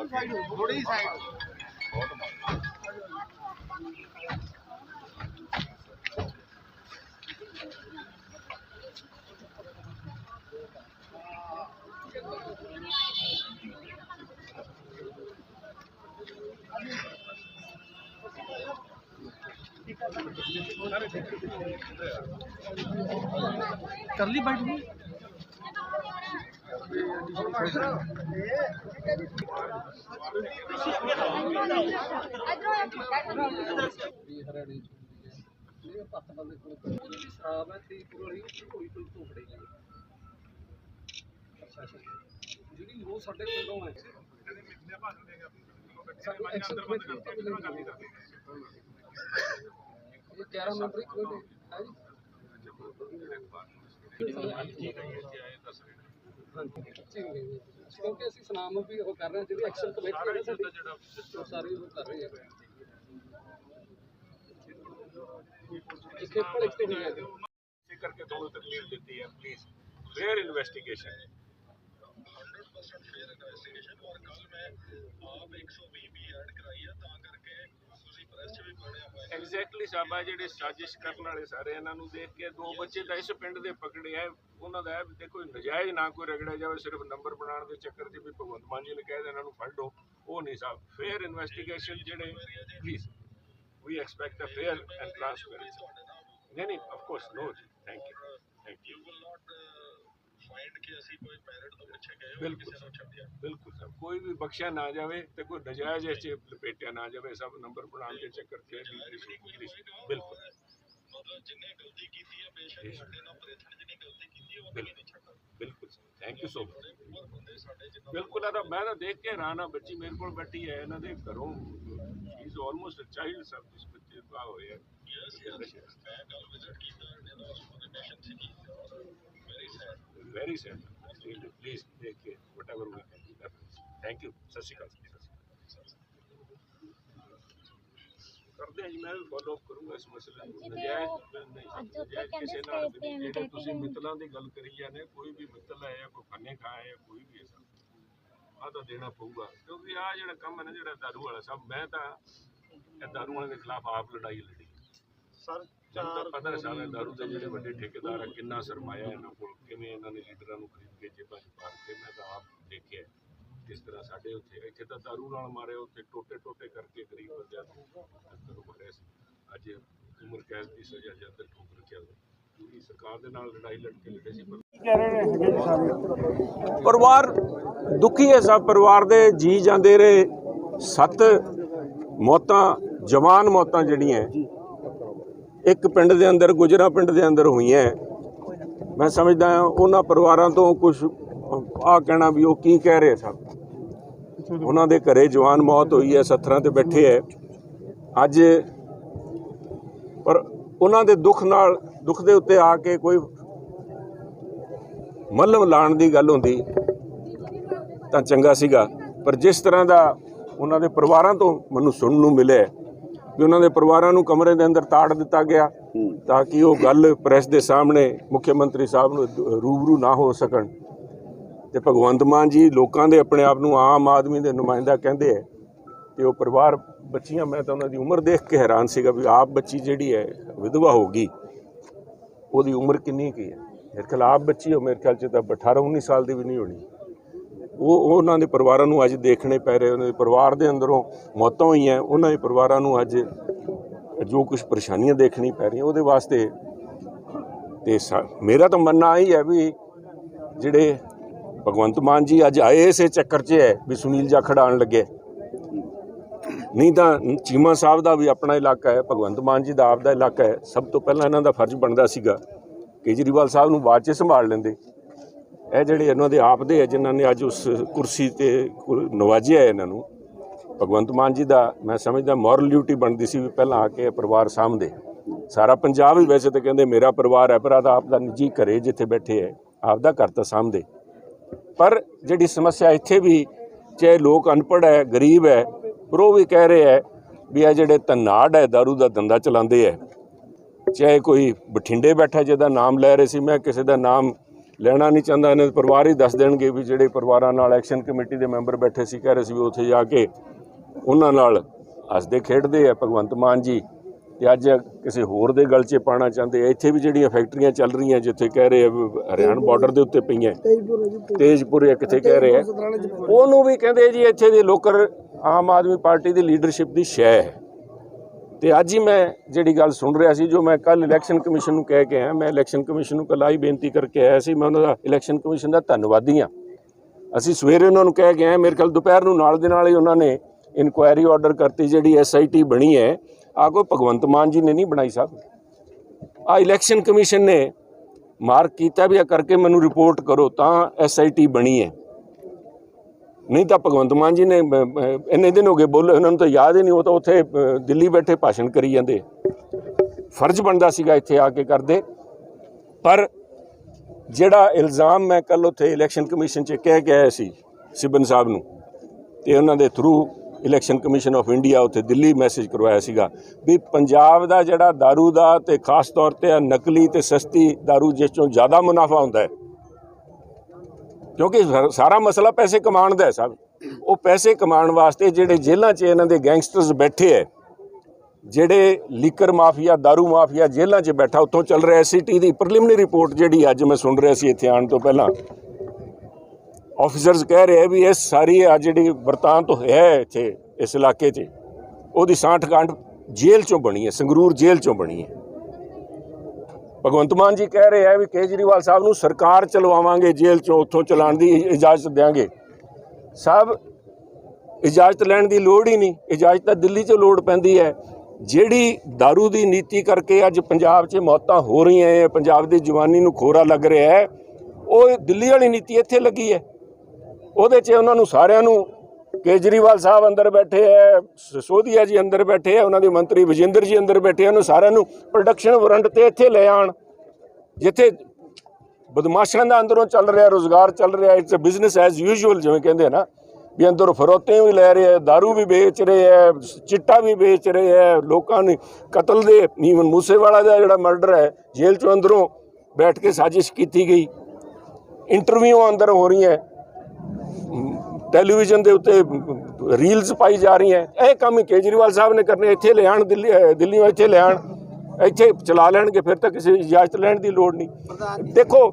ਥੋੜੀ ਸਾਈਡ ਕਰ ਲਈ ਬਾਈਟ ਨੂੰ ਵੀ ਹਰਿਆਣੇ ਚ ਹੁੰਦੀ ਹੈ ਇਹ ਪੱਤ ਬੰਦੇ ਕੋਲ ਕੋਈ ਵੀ ਸ਼ਰਾਬ ਹੈ ਤੇ ਪੁਰਾਣੀ ਕੋਈ ਕੋਈ ਤੋਂ ਫੜੇਗੀ ਅੱਛਾ ਅੱਛਾ ਜਿਹੜੀ ਉਹ ਸਾਡੇ ਕੋਲੋਂ ਹੈ ਸਾਨੂੰ ਐਕਸ਼ਨ ਕਮੇਟੀ ਤੋਂ ਮਿਲੇਗੀ ਇਹ 11 ਮੈਂਬਰੀ ਕਮੇਟੀ ਹੈ ਜੀ ਹਾਂਜੀ ਠੀਕ ਹੈ ਜੀ। ਕਿਉਂਕਿ ਅਸੀਂ ਸੁਨਾਮ ਵੀ ਉਹ ਕਰ ਰਹੇ ਹਾਂ ਜਿਹੜੀ ਐਕਸ਼ਨ ਕਮੇਟੀ ਹੈ ਨਾ ਸਾਡੀ ਉਹ ਸਾਰੀ ਉਹ ਕਰ ਰਹੀ ਹੈ ਇੱਕ ਭਲੇ ਤੋਂ ਹੋਈ ਹੈ ਜੀ। इसी करके दोनों तकलीफ देती है प्लीज फेयर इन्वेस्टिगेशन ਸਾਬਾ ਜਿਹੜੇ ਸਾਜ਼ਿਸ਼ ਕਰਨ ਵਾਲੇ ਸਾਰੇ ਇਹਨਾਂ ਨੂੰ ਦੇਖ ਕੇ ਦੋ ਬੱਚੇ ਤਾਂ ਇਸ ਪਿੰਡ ਦੇ ਪਕੜੇ ਆ। ਉਹਨਾਂ ਦਾ ਇਹ ਵੀ ਦੇਖੋ ਨਜਾਇਜ਼ ਨਾ ਕੋਈ ਰਗੜਿਆ ਜਾਵੇ ਸਿਰਫ ਨੰਬਰ ਬਣਾਉਣ ਦੇ ਚੱਕਰ 'ਚ ਵੀ ਭਗਵੰਤ ਮਾਨ ਜੀ ਨੇ ਕਹਿ ਦੇ ਇਹਨਾਂ ਨੂੰ ਫੜ ਉਹ ਨਹੀਂ ਸਾਹਿਬ ਫੇਅਰ ਇਨਵੈਸਟੀਗੇਸ਼ਨ ਜਿਹੜੇ please we expect a fair and transparency ਨਹੀਂ ਨਹੀਂ ਆਫ ਕੋਰਸ ਨੋ ਜੀ ਥੈਂਕ ਯੂ ਥੈਂਕ ਯੂ ਬਿਲਕੁਲ ਬਿਲਕੁਲ ਸਰ ਕੋਈ ਵੀ ਬਖਸ਼ਿਆ ਨਾ ਜਾਵੇ ਤੇ ਕੋਈ ਨਜਾਇਜ਼ ਇਹ 'ਚ ਲਪੇਟਿਆ ਨਾ ਜਾਵੇ ਸਭ ਨੰਬਰ ਬਣਾਉਣ ਦੇ ਚੱਕਰ 'ਚ ਬਿਲਕੁਲ ਬਿਲਕੁਲ ਥੈਂਕ ਯੂ ਸੋ ਆ ਤਾਂ ਮੈਂ ਤਾਂ ਦੇਖ ਕੇ ਹੈਰਾਨ ਆ ਬੱਚੀ ਮੇਰੇ ਕੋਲ ਬੈਠੀ ਹੈ ਇਹਨਾਂ ਦੇ ਘਰੋਂ। ਇਜ਼ ਆਲਮੋਸਟ ਅ ਚਾਈਲਡ ਸਭ ਜਿਸ ਬੱਚੇ ਦਾ ਹੋਇਆ ਵੈਰੀ ਸੈਡ ਪਲੀਜ਼ ਦੇਖ ਕੇ whatever we can do thank you ਸਤਿ ਸ਼੍ਰੀ ਅਕਾਲ। ਸਤਿ ਸ਼੍ਰੀ ਅਕਾਲ ਕਰਦੇ ਹਾਂ ਜੀ ਮੈਂ ਫੋਲੋ ਅਪ ਕਰੂੰਗਾ ਇਸ ਮਸਲੇ ਨੂੰ। ਨਜਾਇਜ਼ ਕਿਸੇ ਨਾਲ ਜਿਹੜੇ ਤੁਸੀਂ। ਮਿੱਤਲਾਂ ਦੀ ਗੱਲ ਕਰੀ ਜਾਂਦੇ ਕੋਈ ਵੀ ਮਿੱਤਲ ਹੈ ਜਾਂ ਕੋਈ ਖੰਨੇ ਖਾਇਆ ਜਾਂ ਕੋਈ ਵੀ ਐਸਾ। ਆ ਤਾਂ ਦੇਣਾ ਪਊਗਾ। ਕਿਉਂਕਿ ਆ ਜਿਹੜਾ ਕੰਮ ਹੈ ਨਾ ਜਿਹੜਾ ਦਾਰੂ ਵਾਲਾ ਸਭ ਮੈਂ ਤਾਂ ਇਹ ਦਾਰੂ ਵਾਲੇ ਦੇ ਖਿਲਾਫ ਆਪ ਲੜਾਈ ਲੜੀ। ਸਰ ਤਾਂ ਪਤਾ ਹੈ ਸਾਰੇ ਦਾਰੂ ਦੇ ਜਿਹੜੇ ਵੱਡੇ ਠੇਕੇਦਾਰ ਆ ਕਿੰਨਾ ਸਰਮਾਇਆ ਇਹਨਾਂ ਕੋਲ ਕਿਵੇਂ ਇਹਨਾਂ ਨੇ ਲੀਡਰਾਂ ਨੂੰ ਖਰੀਦ ਕੇ ਜੇਬਾਂ 'ਚ ਪਾ ਕੇ ਮੈਂ ਤਾਂ ਆਪ ਦੇਖਿਆ ਕਿਸ ਤਰ੍ਹਾਂ ਸਾਡੇ ਉੱਥੇ ਇੱਥੇ ਤਾਂ ਦਾਰੂ ਨਾਲ ਮਾਰੇ ਉੱਥੇ ਟੋਟੇ ਟੋਟੇ ਕਰਕੇ ਗਰੀਬ ਬੰਦਿਆਂ ਨੂੰ ਮਾਰਿਆ ਸੀ। ਅੱਜ ਉਮਰ ਕੈਦ ਦੀ ਸਜ਼ਾ ਜਾਂ ਅੰਦਰ ਠੋਕ ਰੱਖਿਆ ਹੋਇਆ ਪੂਰੀ ਸਰਕਾਰ ਦੇ ਨਾਲ ਲੜਾਈ ਲੜ ਕੇ ਲੜੇ ਸੀ ਪਰ ਪਰਿਵਾਰ ਦੁਖੀ ਹੈ ਸਭ ਪਰਿਵਾਰ ਦੇ ਜੀ ਜਾਂਦੇ ਰਹੇ। ਸੱਤ ਮੌਤਾਂ ਜਵਾਨ ਮੌਤਾਂ ਜਿਹੜੀਆਂ ਇੱਕ ਪਿੰਡ ਦੇ ਅੰਦਰ ਗੁਜਰਾ ਪਿੰਡ ਦੇ ਅੰਦਰ ਹੋਈਆਂ। ਮੈਂ ਸਮਝਦਾ ਹਾਂ ਉਹਨਾਂ ਪਰਿਵਾਰਾਂ ਤੋਂ ਕੁਝ ਆ ਕਹਿਣਾ ਵੀ ਉਹ ਕੀ ਕਹਿ ਰਹੇ ਸਭ ਉਹਨਾਂ ਦੇ ਘਰੇ ਜਵਾਨ ਮੌਤ ਹੋਈ ਹੈ ਸੱਥਰਾਂ ਤੇ ਬੈਠੇ ਹੈ। ਅੱਜ ਪਰ ਉਹਨਾਂ ਦੇ ਦੁੱਖ ਨਾਲ ਦੁੱਖ ਦੇ ਉੱਤੇ ਆ ਕੇ ਕੋਈ ਮੱਲਮ ਲਾਣ ਦੀ ਗੱਲ ਹੁੰਦੀ ਤਾਂ ਚੰਗਾ ਸੀਗਾ। ਪਰ ਜਿਸ ਤਰ੍ਹਾਂ ਦਾ ਉਹਨਾਂ ਦੇ ਪਰਿਵਾਰਾਂ ਤੋਂ ਮੈਨੂੰ ਸੁਣਨ ਨੂੰ ਮਿਲਿਆ ਵੀ ਉਹਨਾਂ ਦੇ ਪਰਿਵਾਰਾਂ ਨੂੰ ਕਮਰੇ ਦੇ ਅੰਦਰ ਤਾੜ ਦਿੱਤਾ ਗਿਆ ਤਾਂ ਕਿ ਉਹ ਗੱਲ ਪ੍ਰੈਸ ਦੇ ਸਾਹਮਣੇ ਮੁੱਖ ਮੰਤਰੀ ਸਾਹਿਬ ਨੂੰ ਰੂਬਰੂ ਨਾ ਹੋ ਸਕਣ। ਤੇ ਭਗਵੰਤ ਮਾਨ ਜੀ ਲੋਕਾਂ ਦੇ ਆਪਣੇ ਆਪ ਨੂੰ ਆਮ ਆਦਮੀ ਦੇ ਨੁਮਾਇੰਦਾ ਕਹਿੰਦੇ ਹੈ ਤੇ ਉਹ ਪਰਿਵਾਰ ਬੱਚੀਆਂ, ਮੈਂ ਤਾਂ ਉਹਨਾਂ ਦੀ ਉਮਰ ਦੇਖ ਕੇ ਹੈਰਾਨ ਸੀਗਾ ਵੀ ਆਪ ਬੱਚੀ ਜਿਹੜੀ ਹੈ, ਵਿਧਵਾ ਹੋ ਗਈ। ਉਹਦੀ ਉਮਰ ਕਿੰਨੀ ਕੀ ਹੈ? ਮੇਰੇ ਖਿਆਲ ਆਪ ਬੱਚੀ ਹੋ ਮੇਰੇ ਖਿਆਲ ਚ ਤਾਂ 18 19 ਸਾਲ ਦੀ ਵੀ ਨਹੀਂ ਹੋਣੀ। ਉਹ ਉਹਨਾਂ ਦੇ ਪਰਿਵਾਰਾਂ ਨੂੰ ਅੱਜ ਦੇਖਣੇ ਪੈ ਰਹੇ, ਉਹਨਾਂ ਦੇ ਪਰਿਵਾਰ ਦੇ ਅੰਦਰੋਂ ਮੌਤਾਂ ਹੋਈਆਂ, ਉਹਨਾਂ ਦੇ ਪਰਿਵਾਰਾਂ ਨੂੰ ਅੱਜ ਜੋ ਕੁਝ ਪਰੇਸ਼ਾਨੀਆਂ ਦੇਖਣੀ ਪੈ ਰਹੀਆਂ, ਉਹਦੇ ਵਾਸਤੇ ਤੇ ਸਾ- ਮੇਰਾ ਤਾਂ ਮੰਨਣਾ ਹੀ ਹੈ ਵੀ ਜਿਹੜੇ ਭਗਵੰਤ ਮਾਨ ਜੀ ਅੱਜ ਆਏ ਇਸੇ ਚੱਕਰ 'ਚ ਹੈ ਵੀ ਸੁਨੀਲ ਜਾਖੜ ਆਉਣ ਲੱਗੇ। ਨਹੀਂ ਤਾਂ ਚੀਮਾ ਸਾਹਿਬ ਦਾ ਵੀ ਆਪਣਾ ਇਲਾਕਾ ਹੈ, ਭਗਵੰਤ ਮਾਨ ਜੀ ਦਾ ਆਪ ਦਾ ਇਲਾਕਾ ਹੈ। ਸਭ ਤੋਂ ਪਹਿਲਾਂ ਇਹਨਾਂ ਦਾ ਫਰਜ਼ ਬਣਦਾ ਸੀਗਾ ਕੇਜਰੀਵਾਲ ਸਾਹਿਬ ਨੂੰ ਬਾਅਦ 'ਚ ਸੰਭਾਲ ਲੈਂਦੇ। ਇਹ ਜਿਹੜੇ ਇਹਨਾਂ ਦੇ ਆਪ ਦੇ ਹੈ, ਜਿਨ੍ਹਾਂ ਨੇ ਅੱਜ ਉਸ ਕੁਰਸੀ ਤੇ ਕੁ- ਨਵਾਜਿਆ ਇਹਨਾਂ ਨੂੰ, ਭਗਵੰਤ ਮਾਨ ਜੀ ਦਾ ਮੈਂ ਸਮਝਦਾ ਮੋਰਲ ਡਿਊਟੀ ਬਣਦੀ ਸੀ ਵੀ ਪਹਿਲਾਂ ਆ ਕੇ ਇਹ ਪਰਿਵਾਰ ਸਾਂਭਦੇ। ਸਾਰਾ ਪੰਜਾਬ ਹੀ ਵੈਸੇ ਤਾਂ ਕਹਿੰਦੇ ਮੇਰਾ ਪਰਿਵਾਰ ਹੈ, ਪਰ ਆਦਾ ਆਪ ਦਾ ਨਿੱਜੀ ਘਰੇ ਜਿੱਥੇ ਬੈਠੇ ਹੈ, ਆਪ ਦਾ ਘਰ ਤਾਂ ਸਾਂਭਦੇ। ਪਰ ਜਿਹੜੀ ਸਮੱਸਿਆ ਇੱਥੇ ਵੀ, ਚਾਹੇ ਲੋਕ ਅਨਪੜ੍ਹ ਹੈ, ਗਰੀਬ ਹੈ ਪਰ ਉਹ ਵੀ ਕਹਿ ਰਹੇ ਹੈ ਵੀ ਇਹ ਜਿਹੜੇ ਤਨਾੜ ਹੈ दारू ਦਾ ਧੰਦਾ ਚਲਾਉਂਦੇ ਹੈ। ਚਾਹੇ ਕੋਈ ਬਠਿੰਡੇ ਬੈਠਾ ਜਿਹਦਾ ਨਾਮ ਲੈ ਰਹੇ ਸੀ ਮੈਂ ਕਿਸੇ ਦਾ ਨਾਮ ਲੈਣਾ ਨਹੀਂ ਚਾਹੁੰਦਾ ਇਹਨਾਂ ਦੇ ਪਰਿਵਾਰ ਹੀ ਦੱਸ ਦੇਣਗੇ ਵੀ ਜਿਹੜੇ ਪਰਿਵਾਰਾਂ ਨਾਲ ਐਕਸ਼ਨ ਕਮੇਟੀ ਦੇ ਮੈਂਬਰ ਬੈਠੇ ਸੀ ਕਹਿ ਰਹੇ ਸੀ ਵੀ ਉੱਥੇ ਜਾ ਕੇ ਉਹਨਾਂ ਨਾਲ ਹੱਸਦੇ ਖੇਡਦੇ ਆ ਭਗਵੰਤ ਮਾਨ ਜੀ। ਤੇ ਅੱਜ ਕਿਸੇ ਹੋਰ ਦੇ ਗਲ 'ਚ ਪਾਣਾ ਚਾਹੁੰਦੇ ਇੱਥੇ ਵੀ ਜਿਹੜੀਆਂ ਫੈਕਟਰੀਆਂ ਚੱਲ ਰਹੀਆਂ ਜਿੱਥੇ ਕਹਿ ਰਹੇ ਹਰਿਆਣਾ ਬਾਰਡਰ ਦੇ ਉੱਤੇ ਪਈਆਂ ਤੇਜਪੁਰ ਇੱਕ ਕਿੱਥੇ ਕਹਿ ਰਹੇ ਆ ਉਹਨੂੰ ਵੀ ਕਹਿੰਦੇ ਜੀ ਇੱਥੇ ਦੇ ਲੋਕਰ ਆਮ ਆਦਮੀ ਪਾਰਟੀ ਦੀ ਲੀਡਰਸ਼ਿਪ ਦੀ ਸ਼ੈ ਹੈ। ਤੇ ਅੱਜ ਹੀ ਮੈਂ ਜਿਹੜੀ ਗੱਲ ਸੁਣ ਰਿਹਾ ਸੀ, ਜੋ ਮੈਂ ਕੱਲ ਇਲੈਕਸ਼ਨ ਕਮਿਸ਼ਨ ਨੂੰ ਕਹਿ ਕੇ ਆਇਆ, ਮੈਂ ਇਲੈਕਸ਼ਨ ਕਮਿਸ਼ਨ ਨੂੰ ਕੱਲ੍ਹ ਹੀ ਬੇਨਤੀ ਕਰਕੇ ਆਇਆ ਸੀ, ਮੈਂ ਉਹਨਾਂ ਦਾ ਇਲੈਕਸ਼ਨ ਕਮਿਸ਼ਨ ਦਾ ਧੰਨਵਾਦੀ ਹਾਂ। ਅਸੀਂ ਸਵੇਰੇ ਉਹਨਾਂ ਨੂੰ ਕਹਿ ਕੇ ਆਏ, ਮੇਰੇ ਕੱਲ ਦੁਪਹਿਰ ਨੂੰ ਨਾਲ ਦੇ ਨਾਲ ਹੀ ਉਹਨਾਂ ਨੇ ਇਨਕੁਆਇਰੀ ਆਰਡਰ ਕਰਤੀ, ਜਿਹੜੀ ਐਸਆਈਟੀ ਬਣੀ ਹੈ ਆ ਕੋਈ ਭਗਵੰਤ ਮਾਨ ਜੀ ਨੇ ਨਹੀਂ ਬਣਾਈ ਸਾਹਿਬ। ਆ ਇਲੈਕਸ਼ਨ ਕਮਿਸ਼ਨ ਨੇ ਮਾਰਕ ਕੀਤਾ ਵੀ ਆ ਕਰਕੇ ਮੈਨੂੰ ਰਿਪੋਰਟ ਕਰੋ, ਤਾਂ ਐਸਆਈਟੀ ਬਣੀ ਹੈ। ਨਹੀਂ ਤਾਂ ਭਗਵੰਤ ਮਾਨ ਜੀ ਨੇ ਬ- ਬ- ਇੰਨੇ ਦਿਨ ਹੋ ਗਏ ਬੋਲੇ ਉਹਨਾਂ ਨੂੰ ਤਾਂ ਯਾਦ ਹੀ ਨਹੀਂ ਉਹ ਤਾਂ ਉੱਥੇ ਅ, ਦਿੱਲੀ ਬੈਠੇ ਭਾਸ਼ਣ ਕਰੀ ਜਾਂਦੇ ਫਰਜ਼ ਬਣਦਾ ਸੀਗਾ ਇੱਥੇ ਆ ਕੇ ਕਰਦੇ ਪਰ ਜਿਹੜਾ ਇਲਜ਼ਾਮ ਮੈਂ ਕੱਲ ਉੱਥੇ ਇਲੈਕਸ਼ਨ ਕਮਿਸ਼ਨ 'ਚ ਕਹਿ ਕੇ ਆਇਆ ਸੀ ਸਿਬਨ ਸਾਹਿਬ ਨੂੰ ਤੇ ਉਹਨਾਂ ਦੇ through election commission of India ਉੱਥੇ ਦਿੱਲੀ ਮੈਸੇਜ ਕਰਵਾਇਆ ਸੀਗਾ ਵੀ ਪੰਜਾਬ ਦਾ ਜਿਹੜਾ दारू ਦਾ ਤੇ ਖਾਸ ਤੌਰ ਤੇ ਆਹ ਨਕਲੀ ਤੇ ਸਸਤੀ दारू ਜਿਸ ਚੋਂ ਜ਼ਿਆਦਾ ਮੁਨਾਫਾ ਹੁੰਦਾ ਹੈ ਕਿਉਂਕਿ ਸਾਰਾ ਮਸਲਾ ਪੈਸੇ ਕਮਾਉਣ ਦਾ ਹੈ ਸਭ। ਉਹ ਪੈਸੇ ਕਮਾਉਣ ਵਾਸਤੇ ਜਿਹੜੇ ਜੇਲ੍ਹਾਂ 'ਚ ਇਹਨਾਂ ਦੇ ਗੈਂਗਸਟਰਸ ਬੈਠੇ ਹੈ ਜਿਹੜੇ ਲੀਕਰ ਮਾਫੀਆ दारू ਮਾਫੀਆ ਜੇਲ੍ਹਾਂ 'ਚ ਬੈਠਾ, ਉੱਥੋਂ ਚੱਲ ਰਿਹਾ ਐਸਸੀਟੀ ਦੀ ਪ੍ਰੀਲਿਮਿਨਰੀ ਰਿਪੋਰਟ ਜਿਹੜੀ ਅੱਜ ਮੈਂ ਸੁਣ ਰਿਹਾ ਸੀ ਇੱਥੇ ਆਉਣ ਤੋਂ ਪਹਿਲਾਂ। ਆਫੀਸਰਸ ਕਹਿ ਰਹੇ ਵੀ ਇਹ ਸਾਰੀ ਆ ਜਿਹੜੀ ਵਰਤਾਂਤ ਹੈ ਇੱਥੇ, ਇਸ ਇਲਾਕੇ 'ਚ, ਉਹਦੀ ਸਾਂਠ ਗੰਢ ਜੇਲ੍ਹ 'ਚੋਂ ਬਣੀ ਹੈ ਸੰਗਰੂਰ ਜੇਲ੍ਹ 'ਚੋਂ ਬਣੀ ਹੈ ਭਗਵੰਤ ਮਾਨ ਜੀ ਕਹਿ ਰਹੇ ਆ ਵੀ ਕੇਜਰੀਵਾਲ ਸਾਹਿਬ ਨੂੰ ਸਰਕਾਰ ਚਲਵਾਵਾਂਗੇ, ਜੇਲ੍ਹ 'ਚੋਂ ਉੱਥੋਂ ਚਲਾਉਣ ਦੀ ਇਜਾਜ਼ਤ ਦੇਵਾਂਗੇ ਸਾਹਿਬ, ਇਜਾਜ਼ਤ ਲੈਣ ਦੀ ਲੋੜ ਹੀ ਨਹੀਂ। ਇਜਾਜ਼ਤ ਤਾਂ ਦਿੱਲੀ 'ਚ ਲੋੜ ਪੈਂਦੀ ਹੈ। ਜਿਹੜੀ दारू ਦੀ ਨੀਤੀ ਕਰਕੇ ਅੱਜ ਪੰਜਾਬ 'ਚ ਮੌਤਾਂ ਹੋ ਰਹੀਆਂ ਹੈ ਪੰਜਾਬ ਦੀ ਜਵਾਨੀ ਨੂੰ ਖੋਰਾ ਲੱਗ ਰਿਹਾ ਹੈ ਉਹ ਦਿੱਲੀ ਵਾਲੀ ਨੀਤੀ ਇੱਥੇ ਲੱਗੀ ਹੈ ਉਹਦੇ 'ਚ ਉਹਨਾਂ ਨੂੰ ਸਾਰਿਆਂ ਨੂੰ ਕੇਜਰੀਵਾਲ ਸਾਹਿਬ ਅੰਦਰ ਬੈਠੇ ਹੈ ਸੋਧੀਆ ਜੀ ਅੰਦਰ ਬੈਠੇ ਹੈ ਉਹਨਾਂ ਦੇ ਮੰਤਰੀ ਵਿਜੇਂਦਰ ਜੀ ਅੰਦਰ ਬੈਠੇ ਹਨ ਸਾਰਿਆਂ ਨੂੰ ਪ੍ਰੋਡਕਸ਼ਨ ਵਾਰੰਟ ਤੇ ਇੱਥੇ ਲੈ ਆਣ, ਜਿੱਥੇ ਬਦਮਾਸ਼ਾਂ ਦਾ ਅੰਦਰੋਂ ਚੱਲ ਰਿਹਾ, ਰੋਜ਼ਗਾਰ ਚੱਲ ਰਿਹਾ it's a business as usual ਜਿਵੇਂ ਕਹਿੰਦੇ ਆ ਨਾ, ਵੀ ਅੰਦਰੋਂ ਫਰੋਤੇ ਵੀ ਲੈ ਰਹੇ ਹੈ दारू ਵੀ ਵੇਚ ਰਹੇ ਹੈ ਚਿੱਟਾ ਵੀ ਵੇਚ ਰਹੇ ਹੈ ਲੋਕਾਂ ਨੇ ਕਤਲ ਦੇ ਨੀਵਨ ਮੂਸੇਵਾਲਾ ਦਾ ਜਿਹੜਾ ਮਰਡਰ ਹੈ ਜੇਲ੍ਹ ਚੋਂ ਅੰਦਰੋਂ ਬੈਠ ਕੇ ਸਾਜ਼ਿਸ਼ ਕੀਤੀ ਗਈ ਇੰਟਰਵਿਊ ਅੰਦਰ ਹੋ ਰਹੀਆਂ ਟੈਲੀਵਿਜ਼ਨ ਦੇ ਉੱਤੇ ਰੀਲਸ ਪਾਈ ਜਾ ਰਹੀਆਂ ਇਹ ਕੰਮ ਕੇਜਰੀਵਾਲ ਸਾਹਿਬ ਨੇ ਕਰਨੇ ਇੱਥੇ ਲਿਆਣ ਦਿੱਲੀ ਦਿੱਲੀੋਂ ਇੱਥੇ ਲਿਆਣ ਇੱਥੇ ਚਲਾ ਲੈਣਗੇ ਫਿਰ ਤਾਂ ਕਿਸੇ ਇਜਾਜ਼ਤ ਲੈਣ ਦੀ ਲੋੜ ਨਹੀਂ। ਦੇਖੋ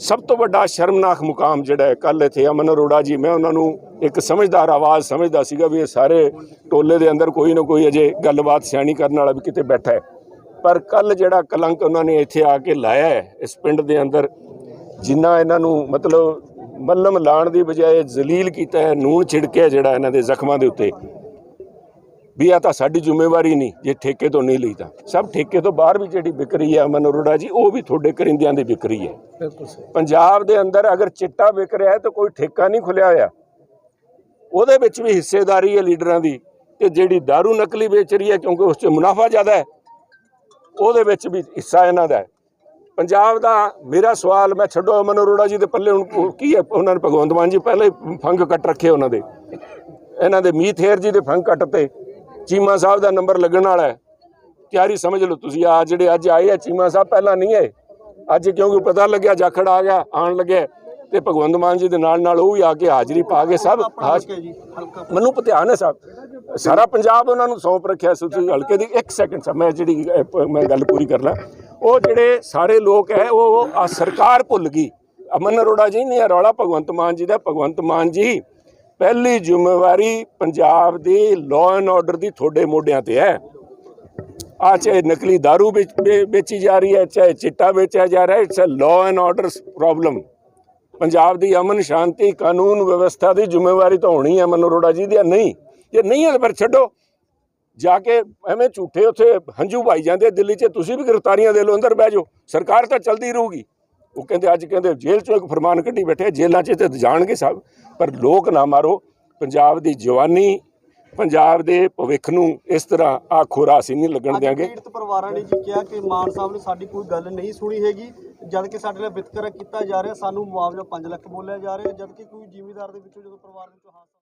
ਸਭ ਤੋਂ ਵੱਡਾ ਸ਼ਰਮਨਾਕ ਮੁਕਾਮ ਜਿਹੜਾ ਹੈ ਕੱਲ ਇੱਥੇ ਅਮਨ ਅਰੋੜਾ ਜੀ ਮੈਂ ਉਹਨਾਂ ਨੂੰ ਇੱਕ ਸਮਝਦਾਰ ਆਵਾਜ਼ ਸਮਝਦਾ ਸੀਗਾ ਵੀ ਇਹ ਸਾਰੇ ਟੋਲੇ ਦੇ ਅੰਦਰ ਕੋਈ ਨਾ ਕੋਈ ਅਜੇ ਗੱਲਬਾਤ ਸਿਆਣੀ ਕਰਨ ਵਾਲਾ ਵੀ ਕਿਤੇ ਬੈਠਾ ਹੈ। ਪਰ ਕੱਲ ਜਿਹੜਾ ਕਲੰਕ ਉਹਨਾਂ ਨੇ ਇੱਥੇ ਆ ਕੇ ਲਾਇਆ ਹੈ ਇਸ ਪਿੰਡ ਦੇ ਅੰਦਰ ਜਿੰਨਾ ਇਹਨਾਂ ਨੂੰ ਮਤਲਬ ਮੱਲਮ ਲਾਣ ਦੀ ਬਜਾਏ ਜ਼ਲੀਲ ਕੀਤਾ ਹੈ ਨੂਨ ਛਿੜਕਿਆ ਜਿਹੜਾ ਇਹਨਾਂ ਦੇ ਜ਼ਖਮਾਂ ਦੇ ਉੱਤੇ। ਵੀ ਆ ਤਾਂ ਸਾਡੀ ਜ਼ਿੰਮੇਵਾਰੀ ਨਹੀਂ ਜੇ ਠੇਕੇ ਤੋਂ ਨਹੀਂ ਲਈ ਤਾਂ ਸਭ ਠੇਕੇ ਤੋਂ ਬਾਹਰ ਵੀ ਜਿਹੜੀ ਵਿਕਰੀ ਹੈ ਅਮਨ ਅਰੋੜਾ ਜੀ ਉਹ ਵੀ ਤੁਹਾਡੇ ਕਰਿੰਦਿਆਂ ਦੀ ਵਿਕਰੀ ਹੈ। ਬਿਲਕੁਲ ਪੰਜਾਬ ਦੇ ਅੰਦਰ ਅਗਰ ਚਿੱਟਾ ਵਿਕ ਰਿਹਾ ਹੈ ਤਾਂ ਕੋਈ ਠੇਕਾ ਨਹੀਂ ਖੁੱਲਿਆ ਹੋਇਆ। ਉਹਦੇ ਵਿੱਚ ਵੀ ਹਿੱਸੇਦਾਰੀ ਹੈ ਲੀਡਰਾਂ ਦੀ ਤੇ ਜਿਹੜੀ दारू ਨਕਲੀ ਵੇਚ ਰਹੀ ਹੈ ਕਿਉਂਕਿ ਉਸ 'ਚ ਮੁਨਾਫਾ ਜ਼ਿਆਦਾ ਹੈ ਉਹਦੇ ਵਿੱਚ ਵੀ ਹਿੱਸਾ ਇਹਨਾਂ ਦਾ ਹੈ। ਪੰਜਾਬ ਦਾ ਮੇਰਾ ਸਵਾਲ, ਮੈਂ ਛੱਡੋ ਅਮਨ ਅਰੋੜਾ ਜੀ ਦੇ ਪੱਲੇ, ਹੁਣ ਕੀ ਹੈ? ਉਹਨਾਂ ਨੇ ਭਗਵੰਤ ਮਾਨ ਜੀ ਪਹਿਲਾਂ ਹੀ ਫੰਗ ਕੱਟ ਰੱਖੇ ਉਹਨਾਂ ਦੇ। ਇਹਨਾਂ ਦੇ ਮੀਤ ਹੇਰ ਜੀ ਦੇ ਫੰਗ ਕੱਟ ਤੇ ਚੀਮਾ ਸਾਹਿਬ ਦਾ ਨੰਬਰ ਲੱਗਣ ਵਾਲਾ ਹੈ। ਤਿਆਰੀ ਸਮਝ ਲਓ ਤੁਸੀਂ, ਆ ਜਿਹੜੇ ਅੱਜ ਆਏ ਆ, ਚੀਮਾ ਸਾਹਿਬ ਪਹਿਲਾਂ ਨਹੀਂ ਆਏ। ਅੱਜ ਕਿਉਂਕਿ ਪਤਾ ਲੱਗਿਆ, ਜਾਖੜ ਆ ਗਿਆ ਆਣ ਲੱਗਿਆ ਤੇ ਭਗਵੰਤ ਮਾਨ ਜੀ ਦੇ ਨਾਲ ਨਾਲ ਉਹ ਵੀ ਆ ਕੇ ਹਾਜ਼ਰੀ ਪਾ ਕੇ ਸਭ ਮੈਨੂੰ ਧਿਆਨ ਹੈ ਸਾਹਿਬ ਸਾਰਾ ਪੰਜਾਬ ਉਹਨਾਂ ਨੂੰ ਸੌਂਪ ਰੱਖਿਆ ਸੀ ਹਲਕੇ ਦੀ ਇੱਕ ਸੈਕਿੰਡ ਸਾ ਮੈਂ ਜਿਹੜੀ ਮੈਂ ਗੱਲ ਪੂਰੀ ਕਰ ਲਾਂ। ਉਹ ਜਿਹੜੇ ਸਾਰੇ ਲੋਕ ਹੈ, ਉਹ ਆ ਸਰਕਾਰ ਭੁੱਲ ਗਈ। ਅਮਨ ਅਰੋੜਾ ਜੀ ਨੇ ਇਹ ਰੌਲਾ ਭਗਵੰਤ ਮਾਨ ਜੀ ਦਾ। ਭਗਵੰਤ ਮਾਨ ਜੀ, ਪਹਿਲੀ ਜ਼ਿੰਮੇਵਾਰੀ ਪੰਜਾਬ ਦੀ ਲਾਅ ਐਂਡ ਆਰਡਰ ਦੀ ਤੁਹਾਡੇ ਮੋਢਿਆਂ ਤੇ ਹੈ। ਆ ਚਾਹੇ ਨਕਲੀ दारू ਵੇਚ- ਵੇਚੀ ਜਾ ਰਹੀ ਹੈ, ਚਾਹੇ ਚਿੱਟਾ ਵੇਚਿਆ ਜਾ ਰਿਹਾ it's a law and order problem Punjab ਦੀ ਅਮਨ ਸ਼ਾਂਤੀ ਕਾਨੂੰਨ ਵਿਵਸਥਾ ਦੀ ਜ਼ਿੰਮੇਵਾਰੀ ਤਾਂ ਹੋਣੀ ਹੈ ਮਨੋਂ ਅਰੋੜਾ ਜੀ ਦੀ ਜਾਂ ਨਹੀਂ? ਜੇ ਨਹੀਂ ਹੈ ਤਾਂ ਫਿਰ ਛੱਡੋ। ਜਾ ਕੇ ਐਵੇਂ ਝੂਠੇ ਉੱਥੇ ਹੰਝੂ ਭਾਈ ਜਾਂਦੇ ਦਿੱਲੀ 'ਚ ਤੁਸੀਂ ਵੀ ਗ੍ਰਿਫਤਾਰੀਆਂ ਦੇ ਲਓ ਅੰਦਰ ਬਹਿ ਜਾਓ। ਸਰਕਾਰ ਤਾਂ ਚਲਦੀ ਰਹੂਗੀ। ਉਹ ਕਹਿੰਦੇ ਅੱਜ ਕਹਿੰਦੇ ਜੇਲ੍ਹ 'ਚੋਂ ਇੱਕ ਫਰਮਾਨ ਕੱਢੀ ਬੈਠੇ ਜੇਲ੍ਹਾਂ 'ਚ ਤੇ ਜਾਣਗੇ ਸਭ ਪਰ ਲੋਕ ਨਾ ਮਾਰੋ ਪੰਜਾਬ ਦੀ ਜਵਾਨੀ ਪੰਜਾਬ ਦੇ ਭਵਿੱਖ ਨੂੰ ਇਸ ਤਰ੍ਹਾਂ ਆ ਖੋਰਾ ਅਸੀਂ ਨਹੀਂ ਲੱਗਣ ਦਿਆਂਗੇ। ਪੀੜਤ ਪਰਿਵਾਰਾਂ ਨੇ ਜੀ ਕਿਹਾ ਕਿ ਮਾਨ ਸਾਹਿਬ ਨੇ ਸਾਡੀ ਕੋਈ ਗੱਲ ਨਹੀਂ ਸੁਣੀ ਹੈਗੀ ਜਦ ਕਿ ਸਾਡੇ ਨਾਲ ਵਿਤਕਰਾ ਕੀਤਾ ਜਾ ਰਿਹਾ ਸਾਨੂੰ ਮੁਆਵਜ਼ਾ 5 ਲੱਖ ਬੋਲਿਆ ਜਾ ਰਿਹਾ ਜਦ ਕਿ ਕੋਈ ਜ਼ਿਮੀਦਾਰ ਦੇ ਵਿੱਚੋਂ ਜਦੋਂ ਪਰਿਵਾਰ ਵਿੱਚੋਂ ਹਾਦਸਾ